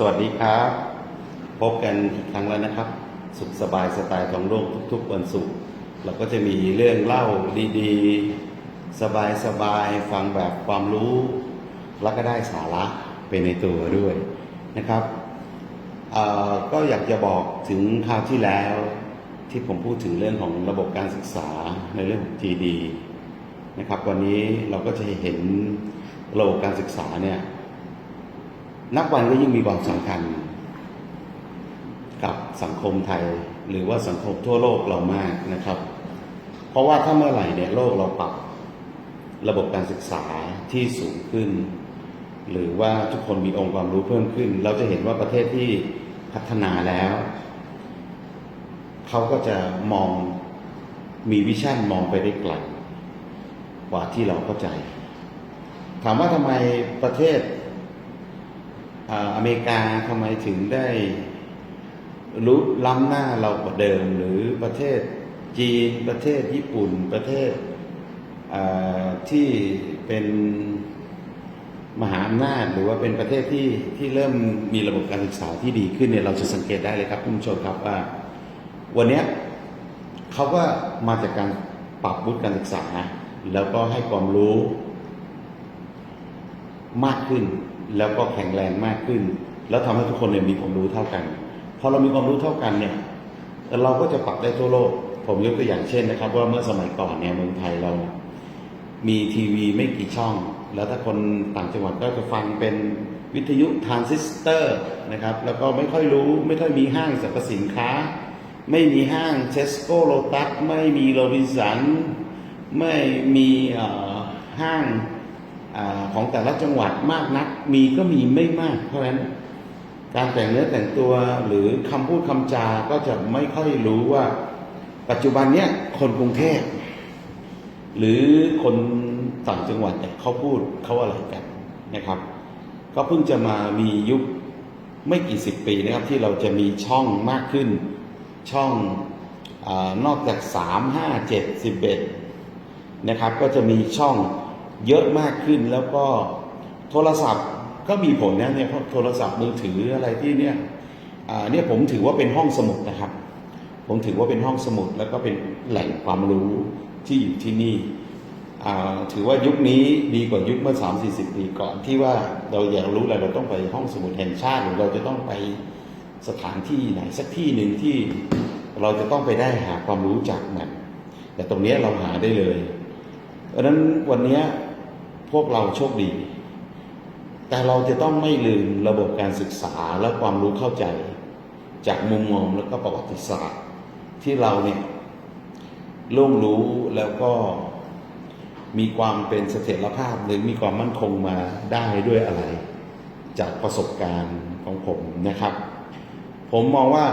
สวัสดีครับ พบกันอีกครั้งแล้วนะครับ สุขสบายสไตล์ของโลกทุกๆวันศุกร์เราก็จะมีเรื่องเล่าดีๆ สบายๆ ฟังแบบความรู้ แล้วก็ได้สาระไปในตัวด้วยนะครับก็อยากจะบอกถึงคราวที่แล้ว ที่ผมพูดถึงเรื่องของระบบการศึกษาในเรื่องของ GD นะครับวันนี้เราก็จะเห็นระบบการศึกษาเนี่ย นับวันก็ยิ่งมีความสำคัญ กับสังคมไทย หรือว่าสังคมทั่วโลกเรามากนะครับ เพราะว่าถ้าเมื่อไหร่เนี่ยโลกเราปรับระบบการศึกษาที่สูงขึ้น หรือว่าทุกคนมีองค์ความรู้เพิ่มขึ้น เราจะเห็นว่าประเทศที่พัฒนาแล้วเขาก็จะมองมีวิชั่นมองไปได้ไกลกว่าที่เราเข้าใจ ถามว่าทำไมประเทศ อเมริกาทำไมถึงได้รู้ล้ำหน้าเรากว่าเดิม หรือประเทศจีนประเทศญี่ปุ่นประเทศที่เป็นมหาอำนาจหรือว่าเป็นประเทศที่ที่เริ่มมีระบบการศึกษาที่ดีขึ้นเนี่ยเราจะสังเกตได้เลยครับคุณผู้ชมครับว่า วันนี้เขาก็มาจากการปรับวุฒิการศึกษา แล้วก็ให้ความรู้มากขึ้น แล้วก็แข็งแรงมากขึ้น แล้วทำให้ทุกคนเนี่ยมีความรู้เท่ากันพอเรามีความรู้เท่ากันเนี่ยเราก็จะปรับได้ทั่วโลก ผมยกตัวอย่างเช่นนะครับ ว่าเมื่อสมัยก่อนเนี่ยเมืองไทยเรา มีทีวีไม่กี่ช่อง แล้วถ้าคนต่างจังหวัดก็จะฟังเป็นวิทยุทรานซิสเตอร์นะครับ แล้วก็ไม่ค่อยรู้ไม่ค่อยมีห้างสรรพสินค้า ไม่มีห้างเชสโกโลตัสไม่มีโรบินสัน ไม่มีห้าง อของแต่ละจังหวัดมากนัก มีก็มีไม่มาก เพราะฉะนั้นการแต่งเนื้อแต่งตัวหรือคำพูดคำจาก็จะไม่ค่อยรู้ว่า ปัจจุบันเนี้ยคนกรุงเทพหรือคนต่างจังหวัดเนี่ยเขาพูดเขาอะไรกันนะครับ ก็เพิ่งจะมามียุคไม่กี่สิบปีนะครับ ที่เราจะมีช่องมากขึ้น ช่องอนอกจากสามห้าเจ็ดสิบเอ็ดนะครับ ก็จะมีช่อง เยอะมากขึ้นแล้วก็โทรศัพท์ก็มีผลนะเนี่ยเพราะโทรศัพท์มือถืออะไรที่เนี่ยอ่าเนี่ยผมถือว่าเป็นห้องสมุดนะครับ ผมถือว่าเป็นห้องสมุดแล้วก็เป็นแหล่งความรู้ที่อยู่ที่นี่อ่าถือว่ายุคนี้ดีกว่ายุคเมื่อ 3 4 0 ปีก่อนที่ว่าเราอยากรู้อะไรเราต้องไปห้องสมุดแห่งชาติ หรือเราจะต้องไปสถานที่ไหนสักที่หนึ่งที่เราจะต้องไปได้หาความรู้จากมันแต่ตรงนี้เราหาได้เลย เพราะฉะนั้นวันนี้ พวกเราโชคดี แต่เราจะต้องไม่ลืมระบบการศึกษาและความรู้เข้าใจ จากมุมมองแล้วก็ประวัติศาสตร์ ที่เราเนี่ยล่วงรู้แล้วก็มีความเป็นเสถียรภาพหรือมีความมั่นคงมาได้ด้วยอะไร จากประสบการณ์ของผมนะครับ ผมมองว่า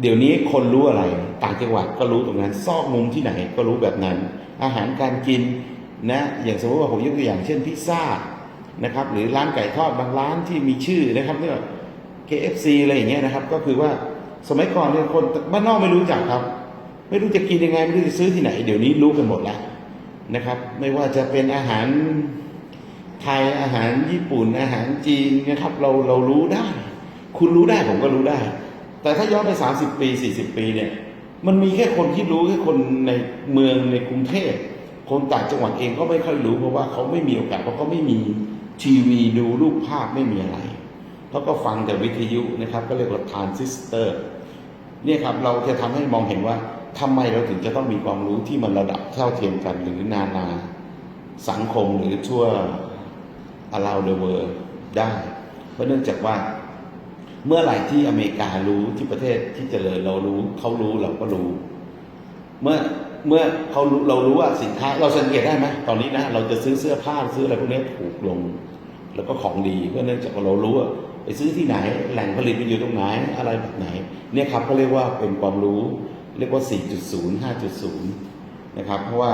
เดี๋ยวนี้คนรู้อะไร ต่างจังหวัดก็รู้ตรงนั้น ซอกมุมที่ไหนก็รู้แบบนั้น อาหารการกิน นะอย่างสมมติว่าผมยกตัวอย่างเช่นพิซซ่านะครับหรือร้านไก่ทอดบางร้านที่มีชื่อนะครับเนี่ย KFC อะไรอย่างเงี้ยนะครับ ก็คือว่าสมัยก่อนเนี่ยคนบ้านนอกไม่รู้จักครับ ไม่รู้จะกินยังไงไม่รู้จะซื้อที่ไหน เดี๋ยวนี้รู้กันหมดแล้วนะครับ ไม่ว่าจะเป็นอาหารไทยอาหารญี่ปุ่นอาหารจีนนะครับ เราเรารู้ได้ คุณรู้ได้ผมก็รู้ได้ แต่ถ้าย้อนไป 30 ปี 40 ปีเนี่ย มันมีแค่คนที่รู้แค่คนในเมืองในกรุงเทพ คนต่างจังหวัดเองก็ไม่ค่อยรู้เพราะว่าเขาไม่มีโอกาสเพราะเขาไม่มีทีวีดูรูปภาพไม่มีอะไรเขาก็ฟังแต่วิทยุนะครับ ก็เรียกว่าทรานซิสเตอร์เนี่ยครับเราจะทำให้มองเห็นว่าทำไมเราถึงจะต้องมีความรู้ที่มันระดับเท่าเทียมกันหรือนานาสังคมหรือทั่ว around the world ได้ เพราะเนื่องจากว่าเมื่อไหร่ที่อเมริการู้ที่ประเทศที่เจริญเรารู้เขารู้เราก็รู้ เมื่อ เมื่อเขาเรารู้ว่าสินค้าเราสังเกตได้ไหมตอนนี้นะเราจะซื้อเสื้อผ้าซื้ออะไรพวกนี้ถูกลง แล้วก็ของดีเพราะเนื่องจากว่าเรารู้ว่าไปซื้อที่ไหนแหล่งผลิตมันอยู่ตรงไหนอะไรแบบไหน เนี่ยครับเขาเรียกว่าเป็นความรู้เรียกว่า 4.0 5.0 นะครับ เพราะว่า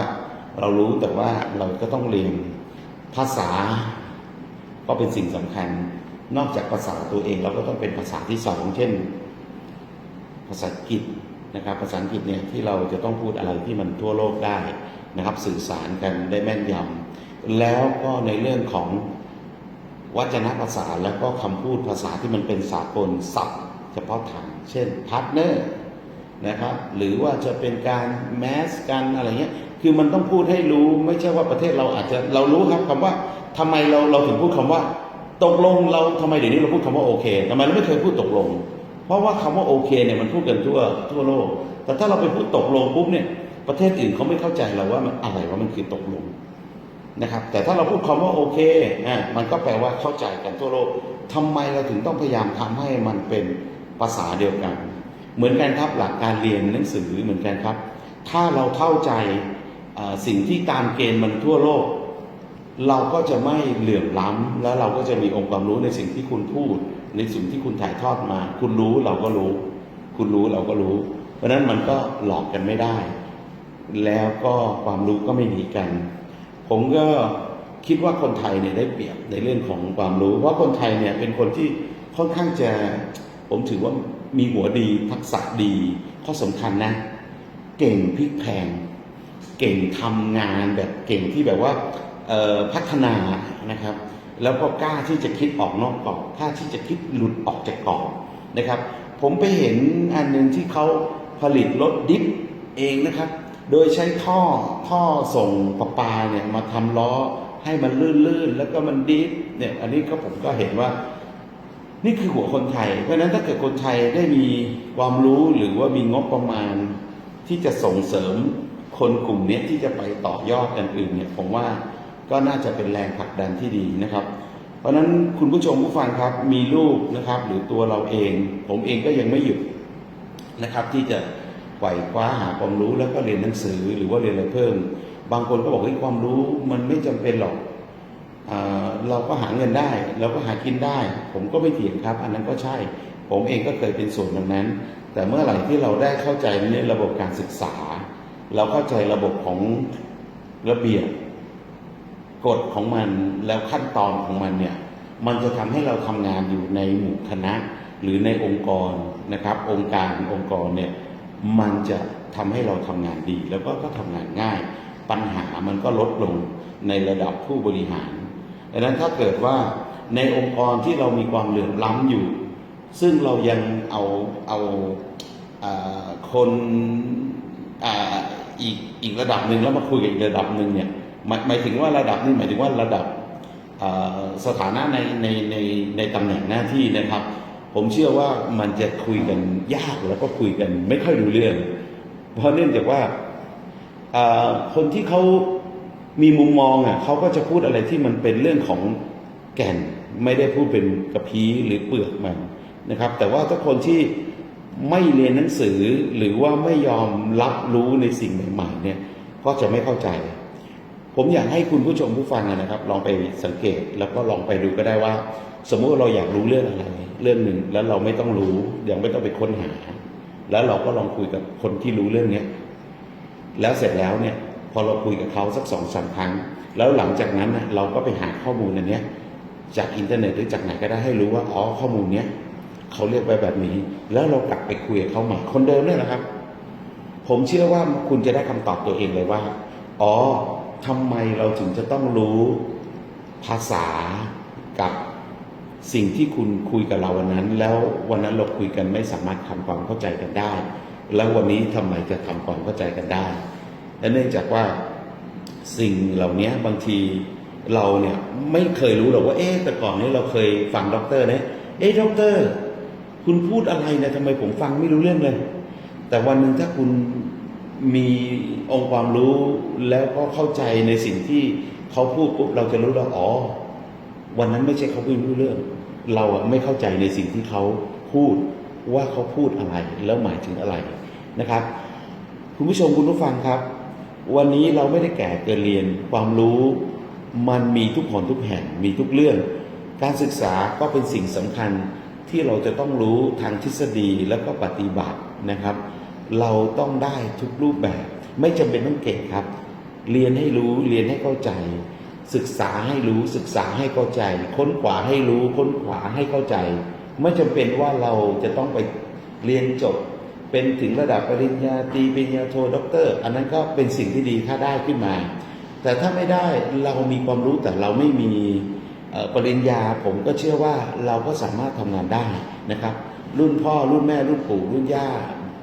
เรารู้แต่ว่าเราก็ต้องเรียนภาษา ก็เป็นสิ่งสำคัญ นอกจากภาษาตัวเองเราก็ต้องเป็นภาษาที่สองเช่น ภาษาอังกฤษ นะครับภาษาอังกฤษเนี่ยที่เราจะต้องพูดอะไรที่มันทั่วโลกได้นะครับ สื่อสารกันได้แม่นยำแล้วก็ในเรื่องของวัจนภาษาแล้วก็คำพูดภาษาที่มันเป็นสากลศัพท์เฉพาะทางเช่นพาร์ทเนอร์นะครับหรือว่าจะเป็นการแมสกันอะไรเงี้ยคือมันต้องพูดให้รู้ไม่ใช่ว่าประเทศเราอาจจะเรารู้ครับคำว่าทำไมเราเราถึงพูดคำว่า ตกลงเราทำไมเดี๋ยวนี้เราพูดคำว่าโอเคทำไมเราไม่เคยพูดตกลง เพราะว่าคำว่าโอเคเนี่ยมันพูดกันทั่วทั่วโลก แต่ถ้าเราไปพูดตกลงปุ๊บเนี่ยประเทศอื่นเขาไม่เข้าใจเราว่ามันอะไรว่ามันคือตกลงนะครับ แต่ถ้าเราพูดคำว่าโอเคอะมันก็แปลว่าเข้าใจกันทั่วโลกทำไมเราถึงต้องพยายามทำให้มันเป็นภาษาเดียวกัน เหมือนกันครับหลักการเรียนหนังสือเหมือนกันครับ ถ้าเราเข้าใจสิ่งที่ตามเกณฑ์มันทั่วโลก เราก็จะไม่เหลื่อมล้ำแล้วเราก็จะมีองค์ความรู้ในสิ่งที่คุณพูด ในสิ่งที่คุณถ่ายทอดมา คุณรู้เราก็รู้ คุณรู้เราก็รู้ เพราะนั้นมันก็หลอกกันไม่ได้ แล้วก็ความรู้ก็ไม่หนีกัน ผมก็คิดว่าคนไทยเนี่ยได้เปรียบในเรื่องของความรู้ เพราะคนไทยเนี่ยเป็นคนที่ค่อนข้างจะผมถือว่ามีหัวดีทักษะดี ข้อสำคัญนะ เก่งพลิกแพง เก่งทำงานแบบเก่งที่แบบว่าพัฒนานะครับ แล้วก็กล้าที่จะคิดออกนอกกรอบกล้าที่จะคิดหลุดออกจากกรอบนะครับ ผมไปเห็นอันหนึ่งที่เขาผลิตรถดิฟเองนะครับ โดยใช้ท่อท่อส่งประปาเนี่ยมาทำล้อให้มันลื่นๆ แล้วก็มันดิฟเนี่ยอันนี้ก็ผมก็เห็นว่า นี่คือหัวคนไทย เพราะฉะนั้นถ้าเกิดคนไทยได้มีความรู้หรือว่ามีงบประมาณที่จะส่งเสริมคนกลุ่มนี้ที่จะไปต่อยอดกันอื่นเนี่ยผมว่า ก็น่าจะเป็นแรงผลักดันที่ดีนะครับ เพราะฉะนั้นคุณผู้ชมผู้ฟังครับมีลูกนะครับ หรือตัวเราเอง ผมเองก็ยังไม่หยุดนะครับ ที่จะไขว่คว้าหาความรู้แล้วก็เรียนหนังสือหรือว่าเรียนอะไรเพิ่ม บางคนก็บอกว่าความรู้มันไม่จำเป็นหรอกเราก็หาเงินได้ เราก็หากินได้ ผมก็ไม่เถียงครับ อันนั้นก็ใช่ ผมเองก็เคยเป็นส่วนตรงนั้น แต่เมื่อไหร่ที่เราได้เข้าใจในระบบการศึกษา เราเข้าใจระบบของระเบียบ กฎของมันแล้วขั้นตอนของมันเนี่ย มันจะทำให้เราทำงานอยู่ในหมู่คณะหรือในองค์กรนะครับ องค์การองค์กรเนี่ยมันจะทำให้เราทำงานดี แล้วก็ก็ทำงานง่าย ปัญหามันก็ลดลงในระดับผู้บริหารดังนั้นถ้าเกิดว่าในองค์กรที่เรามีความเหลื่อมล้ำอยู่ ซึ่งเรายังเอาเอาอาคนออีกอีกระดับหนึ่งแล้วมาคุยกับอีกระดับหนึ่งเนี่ย หมายหมายถึงว่าระดับนี้หมายถึงว่าระดับสถานะในในในในตำแหน่งหน้าที่นะครับ ผมเชื่อว่ามันจะคุยกันยากแล้วก็คุยกันไม่ค่อยรู้เรื่อง เพราะเนื่องจากว่าคนที่เขามีมุมมองอะเขาก็จะพูดอะไรที่มันเป็นเรื่องของแก่นไม่ได้พูดเป็นกระพี้หรือเปลือกมันนะครับ แต่ว่าถ้าคนที่ไม่เรียนหนังสือหรือว่าไม่ยอมรับรู้ในสิ่งใหม่ๆเนี่ยก็จะไม่เข้าใจ ผมอยากให้คุณผู้ชมผู้ฟังนะครับ ลองไปสังเกตแล้วก็ลองไปดูก็ได้ว่า สมมุติว่าเราอยากรู้เรื่องอะไร เรื่องหนึ่งแล้วเราไม่ต้องรู้ยังไม่ต้องไปค้นหา แล้วเราก็ลองคุยกับคนที่รู้เรื่องเนี้ยแล้วเสร็จแล้วเนี่ย พอเราคุยกับเขาสักสองสามครั้ง แล้วหลังจากนั้นนะเราก็ไปหาข้อมูลอันเนี้ยจากอินเทอร์เน็ตหรือจากไหนก็ได้ให้รู้ว่าอ๋อข้อมูลเนี้ยเขาเรียกไว้แบบนี้ แล้วเรากลับไปคุยกับเขาใหม่คนเดิมเนี่ยนะครับ ผมเชื่อว่าคุณจะได้คำตอบตัวเองเลยว่า อ๋อ ทำไมเราถึงจะต้องรู้ภาษากับสิ่งที่คุณคุยกับเราวันนั้น แล้ววันนั้นเราคุยกันไม่สามารถทำความเข้าใจกันได้ แล้ววันนี้ทำไมจะทำความเข้าใจกันได้และเนื่องจากว่าสิ่งเหล่านี้บางทีเราเนี่ยไม่เคยรู้หรอกว่าเอ๊ะแต่ก่อนนี้เราเคยฟังด็อกเตอร์นี่ยเอ๊ะด็อกเตอร์ คุณพูดอะไรนี่ยทำไมผมฟังไม่รู้เรื่องเลย แต่วันหนึ่งถ้าคุณ มีองค์ความรู้แล้วก็เข้าใจในสิ่งที่เขาพูดปุ๊บเราจะรู้แล้วอ๋อ วันนั้นไม่ใช่เขาไม่รู้เรื่อง เราอะไม่เข้าใจในสิ่งที่เขาพูดว่าเขาพูดอะไรแล้วหมายถึงอะไรนะครับ คุณผู้ชมคุณผู้ฟังครับ วันนี้เราไม่ได้แก่เกินเรียนความรู้ มันมีทุกคนทุกแห่งมีทุกเรื่อง การศึกษาก็เป็นสิ่งสำคัญที่เราจะต้องรู้ทางทฤษฎีแล้วก็ปฏิบัตินะครับ เราต้องได้ทุกรูปแบบ ไม่จำเป็นต้องเก่งครับ เรียนให้รู้เรียนให้เข้าใจ ศึกษาให้รู้ศึกษาให้เข้าใจ ค้นขวาให้รู้ค้นขวาให้เข้าใจ ไม่จำเป็นว่าเราจะต้องไปเรียนจบ เป็นถึงระดับปริญญาตรีปริญญาโทด็อกเตอร์ อันนั้นก็เป็นสิ่งที่ดีถ้าได้ขึ้นมา แต่ถ้าไม่ได้เรามีความรู้แต่เราไม่มีปริญญาผมก็เชื่อว่าเราก็สามารถทำงานได้นะครับ รุ่นพ่อรุ่นแม่รุ่นปู่รุ่นย่า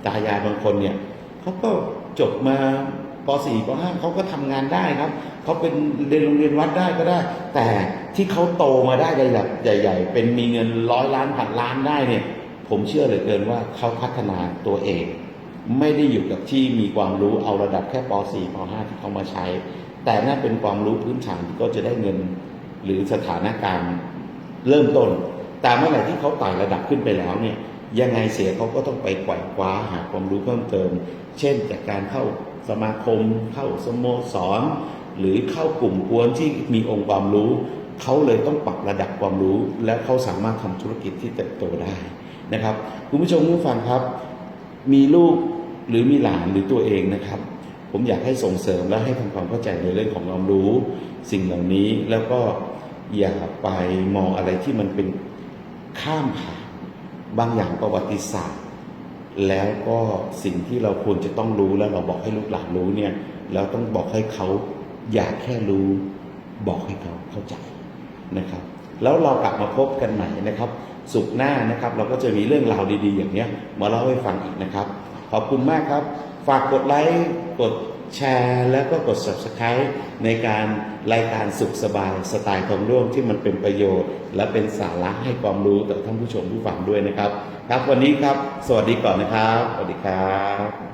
ตายายบางคนเนี่ยเขาก็จบมาป .4 ป .5 เขาก็ทำงานได้ครับเขาเป็นเรียนโรงเรียนวัดได้ก็ได้ แต่ที่เขาโตมาได้ระดับใหญ่ ๆ เป็นมีเงินร้อยล้านพันล้านได้เนี่ย ผมเชื่อเหลือเกินว่าเขาพัฒนาตัวเอง ไม่ได้อยู่กับที่มีความรู้เอาระดับแค่ป .4 ป .5 ที่เขามาใช้ แต่นั่นเป็นความรู้พื้นฐานที่ก็จะได้เงินหรือสถานการณ์เริ่มต้น แต่เมื่อไหร่ที่เขาไต่ระดับขึ้นไปแล้วเนี่ย ยังไงเสียเขาก็ต้องไปไขว่คว้าหาความรู้เพิ่มเติม เช่นจากการเข้าสมาคม เข้าสโมสร หรือเข้ากลุ่มกวนที่มีองค์ความรู้ เขาเลยต้องปรับระดับความรู้ และเขาสามารถทำธุรกิจที่เติบโตได้นะครับคุณผู้ชมผู้ฟังครับ มีลูกหรือมีหลานหรือตัวเองนะครับ ผมอยากให้ส่งเสริมและให้ทำความเข้าใจในเรื่องของความรู้ สิ่งเหล่านี้แล้วก็อย่าไปมองอะไรที่มันเป็นข้ามผ่าน บางอย่างประวัติศาสตร์ แล้วก็สิ่งที่เราควรจะต้องรู้แล้วเราบอกให้ลูกหลานรู้เนี่ยแล้วต้องบอกให้เขาอยากแค่รู้ บอกให้เขาเข้าใจนะครับ แล้วเรากลับมาพบกันใหม่นะครับ สุขหน้านะครับ เราก็จะมีเรื่องราวดีๆ อย่างเนี้ยมาเล่าให้ฟังอีกนะครับ ขอบคุณมากครับ ฝากกดไลค์กด แชร์แล้วก็กด subscribe ในการรายการสุขสบายสไตล์ของร่วมที่มันเป็นประโยชน์ และเป็นสาระให้ความรู้ต่อท่านผู้ชมผู้ฟังด้วยนะครับ ครับวันนี้ครับ สวัสดีก่อนนะครับ สวัสดีครับ